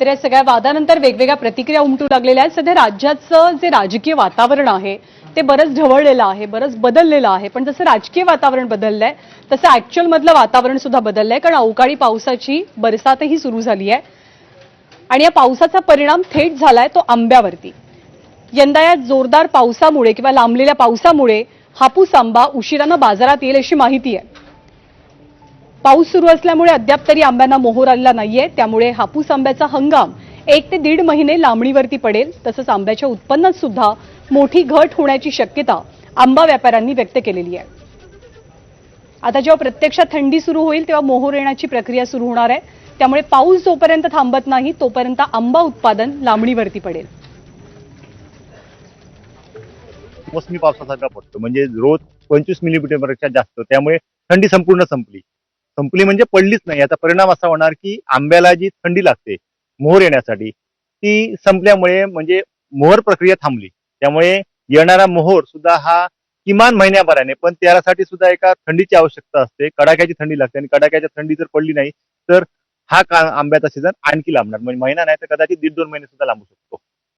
तर या सगळ्या वादानंतर वेगवेगळ्या प्रतिक्रिया उमटू लागलेल्या आहेत. सध्या राज्याचं जे राजकीय वातावरण आहे ते बरंच ढवळलेलं आहे बरंच बदललेलं आहे. पण जसं राजकीय वातावरण बदललंय तसं ॲक्च्युअलमधलं वातावरण सुद्धा बदललंय. कारण अवकाळी पावसाची बरसातही सुरू झाली आहे. आणि या पावसाचा परिणाम थेट झालाय तो आंब्यावरती. यंदा या जोरदार पावसामुळे किंवा लांबलेल्या पावसामुळे हापूस आंबा उशिरानं बाजारात येईल अशी माहिती आहे. पाऊस सुरू असल्यामुळे अद्याप तरी आंब्यांना मोहोर आलेला नाहीये. त्यामुळे हापूस आंब्याचा हंगाम एक ते दीड महिने लांबणीवरती पडेल. तसंच आंब्याच्या उत्पन्नात सुद्धा मोठी घट होण्याची शक्यता आंबा व्यापाऱ्यांनी व्यक्त केलेली आहे. आता जेव्हा प्रत्यक्षात थंडी सुरू होईल तेव्हा मोहोर येण्याची प्रक्रिया सुरू होणार आहे. त्यामुळे पाऊस जोपर्यंत थांबत नाही तोपर्यंत आंबा उत्पादन लांबणीवरती पडेल. मोसमी पावसासारखा पडतो. म्हणजे रोज पंचवीस मिलीमीटरपेक्षा जास्त. त्यामुळे थंडी संपूर्ण संपली. संपली म्हणजे पडलीच नाही. याचा परिणाम असा होणार की आंब्याला जी थंडी लागते मोहर येण्यासाठी ती संपल्यामुळे म्हणजे मोहर प्रक्रिया थांबली. त्यामुळे येणारा मोहर सुद्धा हा किमान महिन्याभराने पण त्यासाठी सुद्धा एका थंडीची आवश्यकता असते. कडाक्याची थंडी लागते आणि कडाक्याची थंडी जर पडली नाही तर हा का आंब्याचा सीझन आणखी लांबणार. म्हणजे महिना नाही तर कदाचित दीड दोन महिने सुद्धा लांबू शकतो.